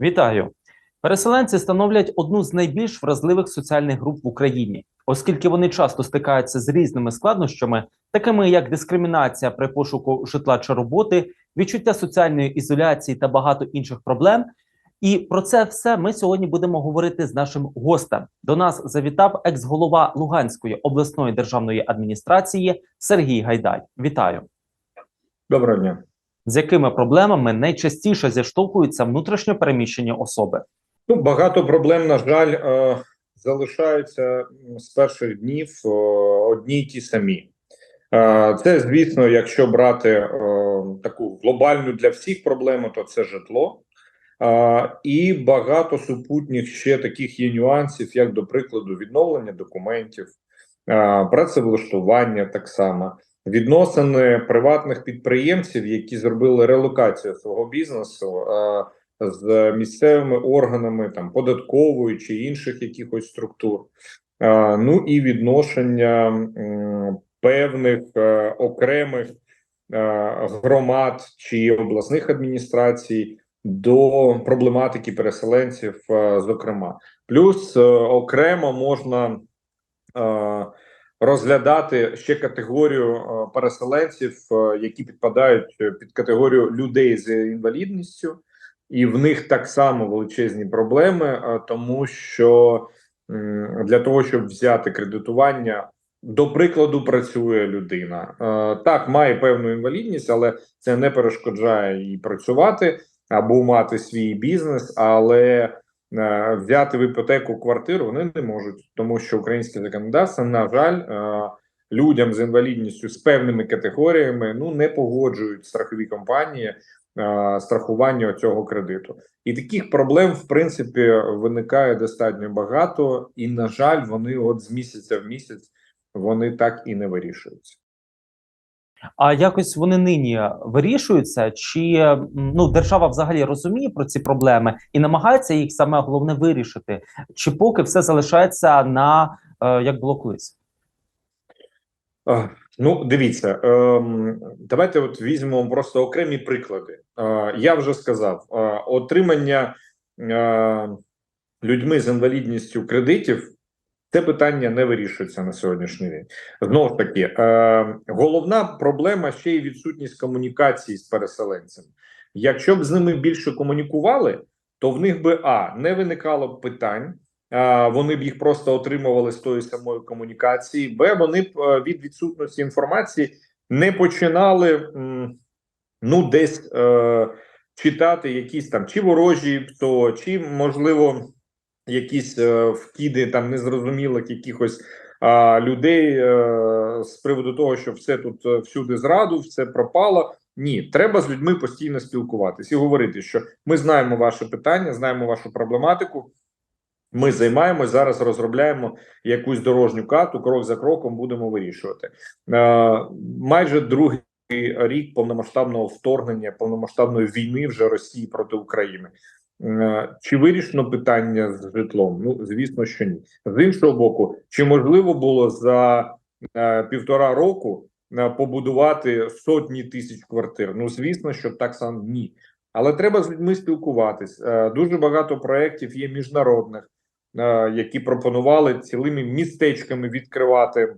Вітаю! Переселенці становлять одну з найбільш вразливих соціальних груп в Україні, оскільки вони часто стикаються з різними складнощами, такими як дискримінація при пошуку житла чи роботи, відчуття соціальної ізоляції та багато інших проблем. І про це все ми сьогодні будемо говорити з нашим гостем. До нас завітав екс-голова Луганської обласної державної адміністрації Сергій Гайдай. Вітаю! Доброго дня. З якими проблемами найчастіше зіштовхуються внутрішньо переміщені особи? Ну, багато проблем, на жаль, е, залишаються з перших днів е, одні й ті самі. Е, Це, звісно, якщо брати таку глобальну для всіх проблему, то це житло. Е, І багато супутніх ще таких є нюансів, як, до прикладу, відновлення документів, е, працевлаштування так само, відносини приватних підприємців, які зробили релокацію свого бізнесу. з місцевими органами там податкової чи інших якихось структур, ну і відношення певних е, окремих е, громад чи обласних адміністрацій до проблематики переселенців, е, зокрема, плюс окремо можна. е, Розглядати ще категорію е, переселенців, е, які підпадають під категорію людей з інвалідністю, і в них так само величезні проблеми, е, тому що для того, щоб взяти кредитування, до прикладу, працює людина. Е, Так, має певну інвалідність, але це не перешкоджає їй працювати або мати свій бізнес, але е, взяти в іпотеку квартиру вони не можуть, тому що українське законодавство, на жаль, е, людям з інвалідністю з певними категоріями ну не погоджують страхові компанії е, страхування цього кредиту. І таких проблем, в принципі, виникає достатньо багато, і, на жаль, вони от з місяця в місяць вони так і не вирішуються. А якось вони нині вирішуються, чи ну держава взагалі розуміє про ці проблеми і намагається їх саме головне вирішити, чи поки все залишається на е, як було колись? Ну, дивіться, ем, давайте от візьмемо просто окремі приклади. Я вже сказав, отримання е, людьми з інвалідністю кредитів це питання не вирішується на сьогоднішній день. Знову ж таки, е, головна проблема ще й відсутність комунікації з переселенцями. Якщо б з ними більше комунікували, то в них би а не виникало б питань. А, Вони б їх просто отримували з тої самої комунікації. Б, вони б е, від відсутності інформації не починали ну десь е, читати якісь там чи ворожі, то чи можливо якісь е, вкиди там незрозумілих якихось людей е, з приводу того, що все тут е, всюди зраду, все пропало. Ні, треба з людьми постійно спілкуватись і говорити, що ми знаємо ваше питання, знаємо вашу проблематику. Ми займаємось зараз, розробляємо якусь дорожню карту, крок за кроком будемо вирішувати. Е, майже другий рік повномасштабного вторгнення, повномасштабної війни вже Росії проти України. Е, Чи вирішено питання з житлом? Ну звісно, що ні. З іншого боку, чи можливо було за е, півтора року е, побудувати сотні тисяч квартир? Ну звісно, що так само ні. Але треба з людьми спілкуватись. Дуже багато проєктів є міжнародних, які пропонували цілими містечками відкривати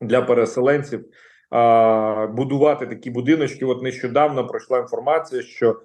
для переселенців, будувати такі будиночки. От нещодавно пройшла інформація, що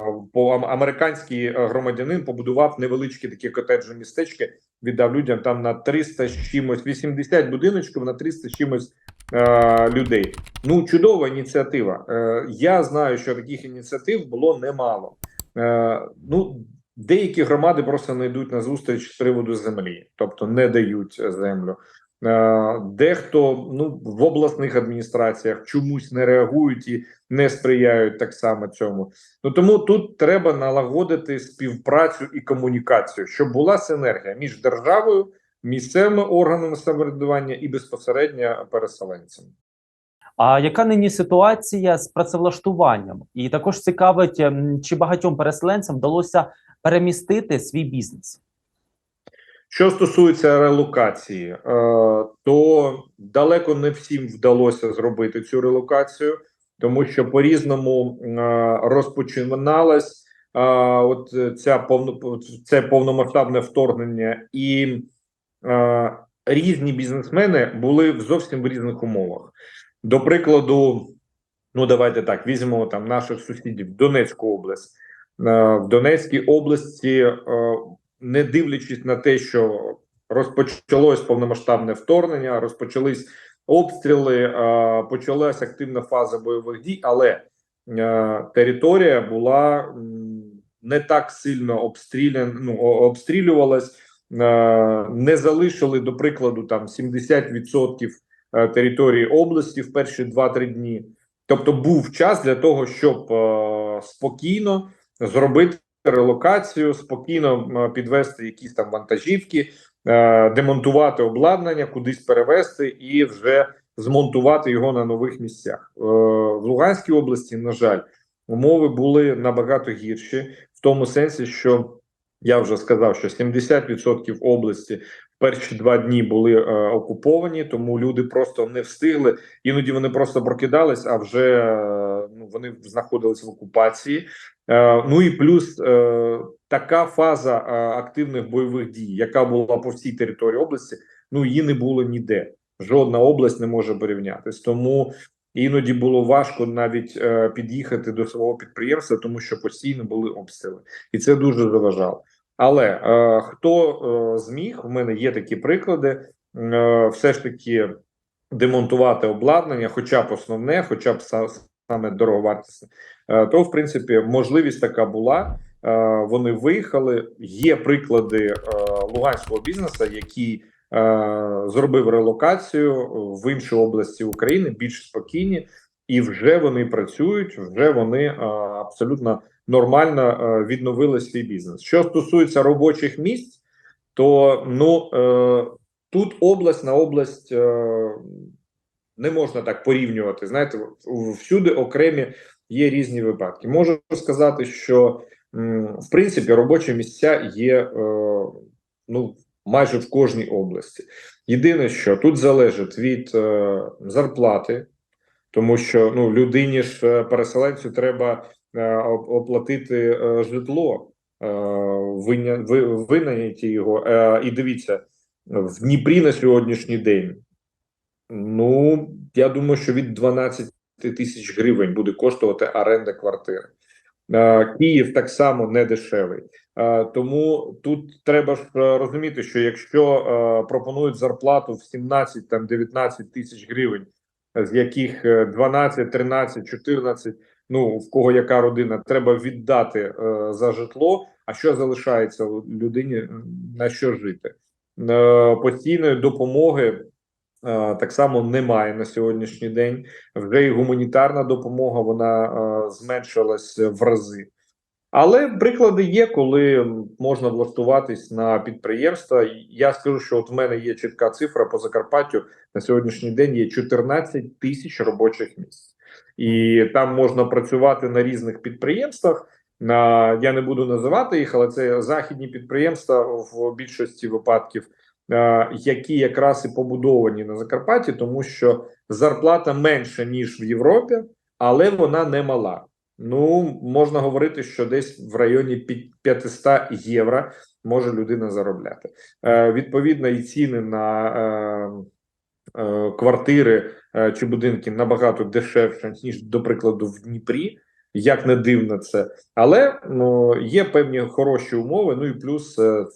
ам- американський е, громадянин побудував невеличкі такі котеджі містечки, віддав людям там на 300 з чимось, 80 будиночків на 300 з чимось е, людей. Ну, чудова ініціатива. Е, я знаю, що таких ініціатив було немало. Е, ну, деякі громади просто не йдуть на зустріч з приводу землі, тобто не дають землю. Е, Дехто ну в обласних адміністраціях чомусь не реагують і не сприяють так само цьому. Ну тому тут треба налагодити співпрацю і комунікацію, щоб була синергія між державою, місцевими органами самоврядування і безпосередньо переселенцями. А яка нині ситуація з працевлаштуванням? І також цікавить, ем, чи багатьом переселенцям вдалося перемістити свій бізнес? Що стосується релокації, е, то далеко не всім вдалося зробити цю релокацію, тому що по різному розпочиналась от е, ця повно це повномасштабне вторгнення, і різні бізнесмени були в зовсім в різних умовах. До прикладу, ну давайте так візьмемо там наших сусідів Донецьку область. Е, В Донецькій області, е, не дивлячись на те, що розпочалось повномасштабне вторгнення, розпочались обстріли, е, почалась активна фаза бойових дій, але е, територія була не так сильно обстрілян, ну, обстрілювалась, е, не залишили, до прикладу, там 70% е, території області в перші 2-3 дні. Тобто був час для того, щоб спокійно зробити релокацію, спокійно підвести якісь там вантажівки, е, демонтувати обладнання, кудись перевести і вже змонтувати його на нових місцях. Е, в Луганській області, на жаль, умови були набагато гірші, в тому сенсі, що я вже сказав, що 70% області перші два дні були е, окуповані, тому люди просто не встигли. Іноді вони просто прокидались, а вже е, ну, вони знаходились в окупації. Е, ну і плюс е, така фаза е, активних бойових дій, яка була по всій території області, ну її не було ніде. Жодна область не може порівнятись. Тому іноді було важко навіть під'їхати до свого підприємства, тому що постійно були обстріли, і це дуже заважало. Але хто зміг, в мене є такі приклади, все ж таки демонтувати обладнання, хоча б основне, хоча б саме дороговартісне, е, то в принципі можливість така була. Е, Вони виїхали. Є приклади е, луганського бізнесу, який зробив релокацію в інші області України, більш спокійні, і вже вони працюють, вже вони абсолютно нормально відновили свій бізнес. Що стосується робочих місць, то ну тут область на область не можна так порівнювати. Знаєте, всюди окремі є різні випадки. Можу сказати, що в принципі робочі місця є е, ну майже в кожній області. Єдине, що тут залежить від е, зарплати, тому що ну людині ж е, переселенцю треба оплатити житло, винайняти його. І дивіться, в Дніпрі на сьогоднішній день. Ну, я думаю, що від 12 тисяч гривень буде коштувати оренда квартири. Київ так само не дешевий. Тому тут треба ж е, розуміти, що якщо е, пропонують зарплату в 17 там 19 тисяч гривень, з яких е, 12, 13, 14, ну в кого яка родина, треба віддати е, за житло. А що залишається людині на що жити? Постійної допомоги так само немає на сьогоднішній день. Вже і гуманітарна допомога вона е, зменшилась в рази. Але приклади є, коли можна влаштуватись на підприємства. Я скажу, що от в мене є чітка цифра по Закарпаттю на сьогоднішній день є 14 тисяч робочих місць, і там можна працювати на різних підприємствах. Я не буду називати їх, але це західні підприємства в більшості випадків, е, які якраз і побудовані на Закарпатті, тому що зарплата менша ніж в Європі, але вона не мала. Ну, можна говорити, що десь в районі пі- 500 євро може людина заробляти. Е, відповідно, і ціни на е, е, квартири е, чи будинки набагато дешевше, ніж, до прикладу, в Дніпрі. Як не дивно це, але ну, є певні хороші умови. Ну і плюс, е,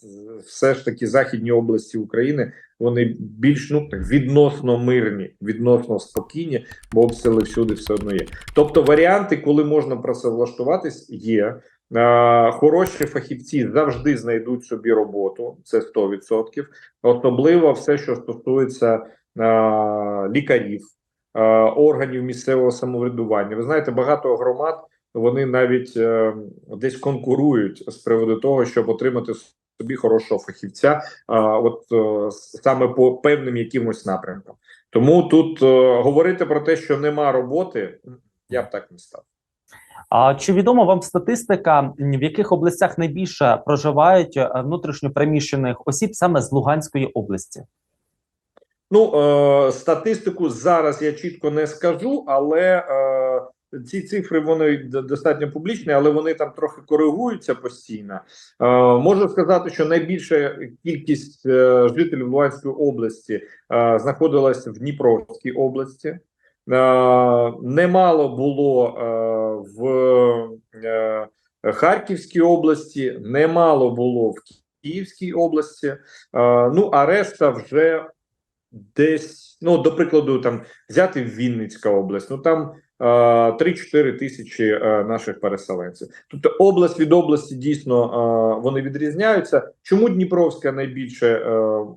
все ж таки, західні області України вони більш ну відносно мирні, відносно спокійні, бо обстріли всюди все одно є. Тобто варіанти, коли можна працевлаштуватись, є. Е, хороші фахівці завжди знайдуть собі роботу, це 100%. Особливо все, що стосується е, лікарів, органів місцевого самоврядування. Ви знаєте, багато громад вони навіть е, десь конкурують з приводу того, щоб отримати собі хорошого фахівця, а, от е, саме по певним якимось напрямкам. Тому тут е, говорити про те, що нема роботи, я б так не став. А чи відома вам статистика, в яких областях найбільше проживають е, внутрішньо переміщених осіб саме з Луганської області? Ну, е, статистику зараз я чітко не скажу, але е, ці цифри вони достатньо публічні, але вони там трохи коригуються постійно. Е, можу сказати, що найбільша кількість е, жителів Луганської області е, знаходилась в Дніпровській області. Е, немало було е, в е, Харківській області, немало було в Київській області. Е, ну а решта вже десь, ну до прикладу, там взяти Вінницька область. Ну там е, 3-4 тисячі наших переселенців. Тобто область від області дійсно вони відрізняються. Чому Дніпровська найбільше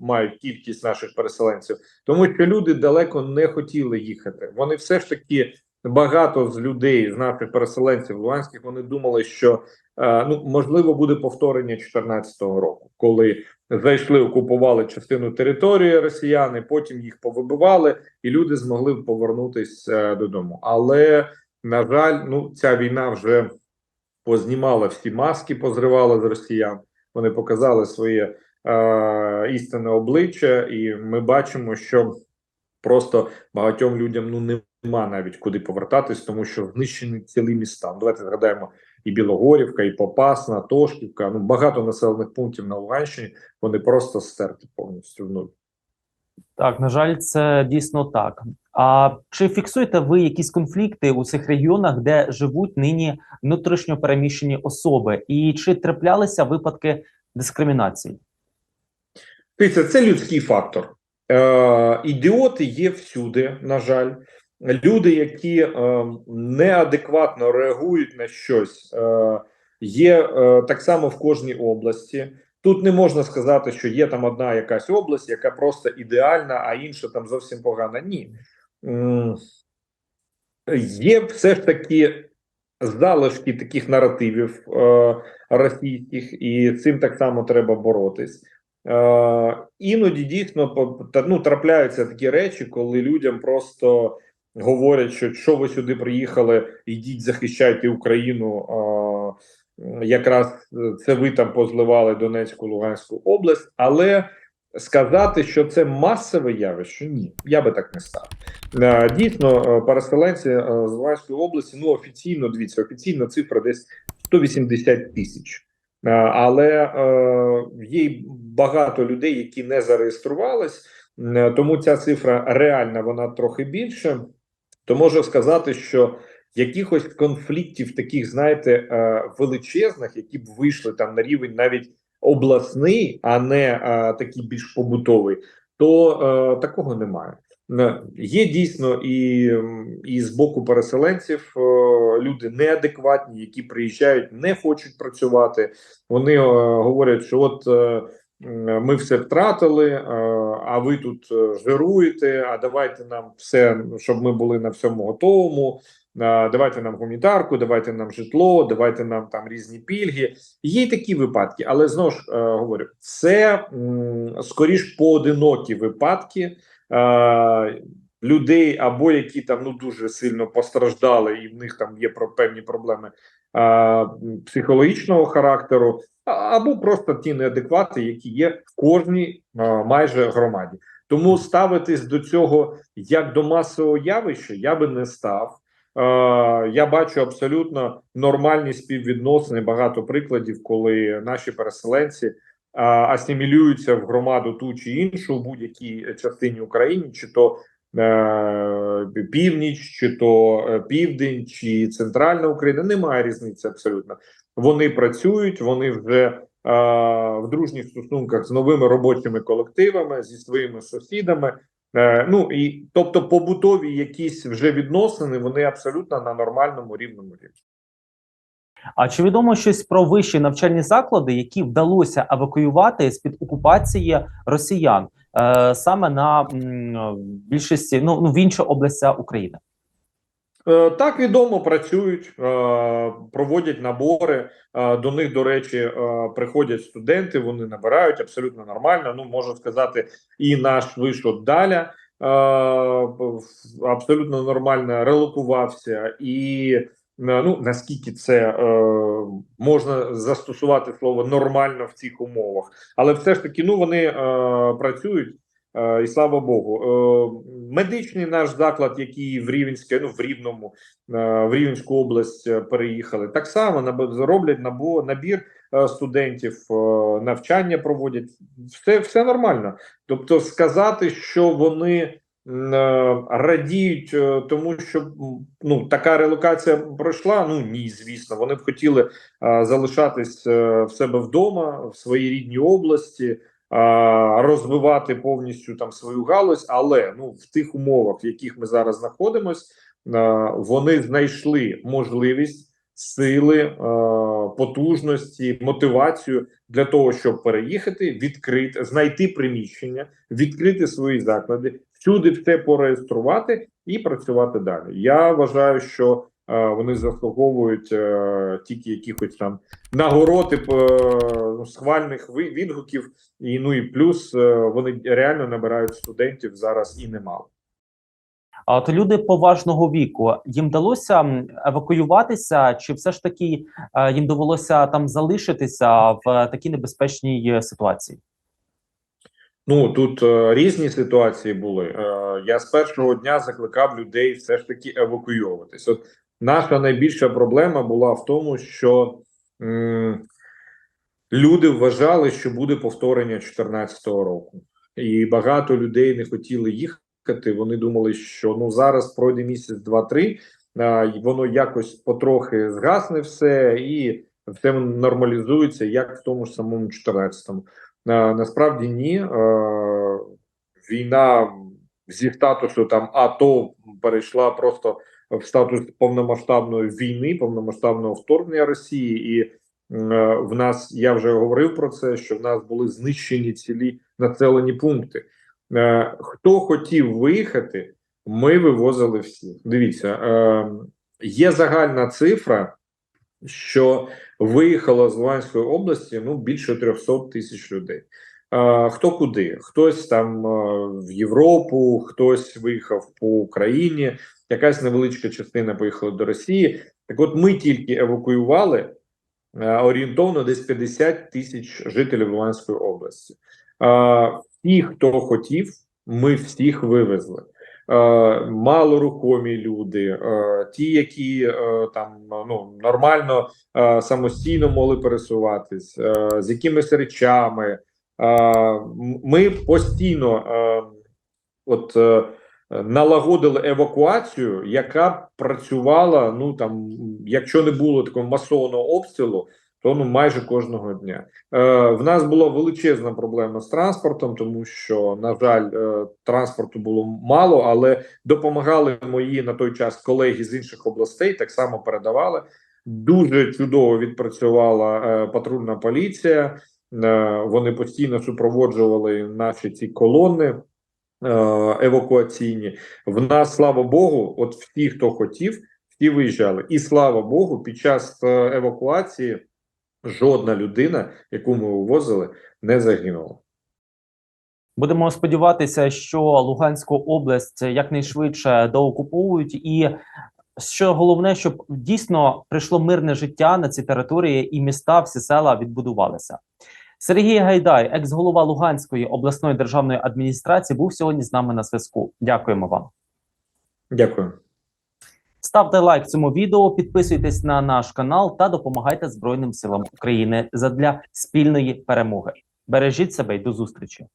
мають кількість наших переселенців? Тому що люди далеко не хотіли їхати. Вони все ж таки багато з людей, з наших переселенців луганських, вони думали, що е, ну можливо буде повторення 2014 року, коли зайшли, окупували частину території росіяни, потім їх повибивали, і люди змогли повернутися додому. Але на жаль, ну ця війна вже познімала всі маски, позривала з росіян. Вони показали своє е, істинне обличчя, і ми бачимо, що просто багатьом людям ну нема навіть куди повертатись, тому що знищені цілі міста. Ну, Давайте згадаємо і Білогорівка, і Попасна, Тошківка. Ну багато населених пунктів на Луганщині вони просто стерті повністю в нуль. Так, на жаль, це дійсно так. А чи фіксуєте ви якісь конфлікти у цих регіонах, де живуть нині внутрішньо переміщені особи, і чи траплялися випадки дискримінації? Дивіться, це людський фактор. Е, ідіоти є всюди, на жаль. Люди, які е, неадекватно реагують на щось, е, є е, так само в кожній області. Тут не можна сказати, що є там одна якась область, яка просто ідеальна, а інша там зовсім погана. Ні. Є все ж таки залишки таких наративів російських, і цим так само треба боротись. Іноді дійсно ну, трапляються такі речі, коли людям просто говорять, що що ви сюди приїхали, ідіть захищайте Україну. Е, якраз е, це ви там позливали Донецьку, Луганську область, але сказати, що це масове явище, ні, я би так не став. Е, Дійсно, е, переселенці з Луганської області, ну офіційно дивіться, офіційна цифра десь 180 тисяч. Але е, є багато людей, які не зареєструвались, тому ця цифра реальна, вона трохи більше. То можу сказати, що якихось конфліктів, таких, знаєте, е, величезних, які б вийшли там на рівень навіть обласний, а не е, такий більш побутовий, то е, такого немає. Є дійсно і, і з боку переселенців люди неадекватні, які приїжджають, не хочуть працювати. Вони говорять, що от ми все втратили, е, а ви тут е, жируєте. А давайте нам все, щоб ми були на всьому готовому. е, Давайте нам гуманітарку, давайте нам житло, давайте нам там різні пільги. Є й такі випадки, але знову ж говорю, це скоріш поодинокі випадки людей, або які там ну дуже сильно постраждали, і в них там є про певні проблеми психологічного характеру, або просто ті неадеквати, які є в кожній е, майже громаді. Тому ставитись до цього як до масового явища я би не став. Е, я бачу абсолютно нормальні співвідносини. Багато прикладів, коли наші переселенці асимілюються в громаду ту чи іншу в будь-якій частині України, чи то е, північ, чи то е, південь, чи центральна Україна. Немає різниці абсолютно. Вони працюють, вони вже е, в дружніх стосунках з новими робочими колективами, зі своїми сусідами. Е, ну і тобто побутові якісь вже відносини, вони абсолютно на нормальному рівному рівні. А чи відомо щось про вищі навчальні заклади, які вдалося евакуювати з під окупації росіян е, саме на більшості ну, ну в інші області України? Е, Так відомо працюють, е, проводять набори. Е, До них, до речі, е, приходять студенти. Вони набирають абсолютно нормально. Ну можу сказати, і наш вишот Даля е, абсолютно нормально релокувався. І е, ну наскільки це е, можна застосувати слово нормально в цих умовах, але все ж таки, ну вони е, працюють. Е, і слава Богу, Е, медичний наш заклад, який в Рівенське, ну в Рівному, е, в Рівненську область е, переїхали, так само роблять набо, набір е, студентів, е, навчання проводять. Все, все нормально. Тобто, сказати, що вони е, радіють е, тому, що ну така релокація пройшла. Ну ні, звісно, вони б хотіли е, залишатись е, в себе вдома, в своїй рідній області, розвивати повністю там свою галузь, але ну в тих умовах, в яких ми зараз знаходимось, вони знайшли можливість, сили, потужності, мотивацію для того, щоб переїхати, відкрити, знайти приміщення, відкрити свої заклади, всюди все пореєструвати і працювати далі. Я вважаю, що е, вони заслуговують е, тільки якихось там нагород, е, ну, схвальних відгуків, і ну і плюс е, вони реально набирають студентів зараз і немало. А от люди поважного віку їм вдалося евакуюватися, чи все ж таки е, їм довелося там залишитися в е, такій небезпечній е, ситуації? Ну тут е, різні ситуації були. Е, я з першого дня закликав людей все ж таки евакуйовуватись. От наша найбільша проблема була в тому, що м, люди вважали, що буде повторення 2014 року, і багато людей не хотіли їхати. Вони думали, що ну зараз пройде місяць, два-три, і воно якось потрохи згасне все, і все нормалізується, як в тому ж самому 14-му. А, насправді ні. Е, війна зі статусу там АТО перейшла просто в статус повномасштабної війни, повномасштабного вторгнення Росії, і е, в нас я вже говорив про це, що в нас були знищені цілі населені пункти. Е, хто хотів виїхати, ми вивозили всіх. Дивіться, е, є загальна цифра, що виїхало з Луганської області ну більше 300 тисяч людей. Хто куди? Хтось там в Європу, хтось виїхав по Україні, якась невеличка частина поїхала до Росії. Так, от ми тільки евакуювали орієнтовно десь 50 тисяч жителів Луганської області. Ті, хто хотів, ми всіх вивезли. Е, малорухомі люди, е, ті, які е, там ну нормально самостійно могли пересуватись, з якимись речами. Ми постійно от налагодили евакуацію, яка працювала. Ну там, якщо не було такого масового обстрілу, то ну майже кожного дня. Е, в нас була величезна проблема з транспортом, тому що, на жаль, е, транспорту було мало, але допомагали мої на той час колеги з інших областей, так само передавали. Дуже чудово відпрацювала е, патрульна поліція. Е, вони постійно супроводжували наші ці колони е, евакуаційні. В нас, слава Богу, от всі, хто хотів, всі виїжджали. І слава Богу, під час е, евакуації жодна людина, яку ми вивозили, не загинула. Будемо сподіватися, що Луганську область якнайшвидше доокуповують, і що головне, щоб дійсно прийшло мирне життя на ці території, і міста, всі села відбудувалися. Сергій Гайдай, екс-голова Луганської обласної державної адміністрації, був сьогодні з нами на зв'язку. Дякуємо вам. Дякую. Ставте лайк цьому відео, підписуйтесь на наш канал та допомагайте Збройним силам України задля спільної перемоги. Бережіть себе і до зустрічі.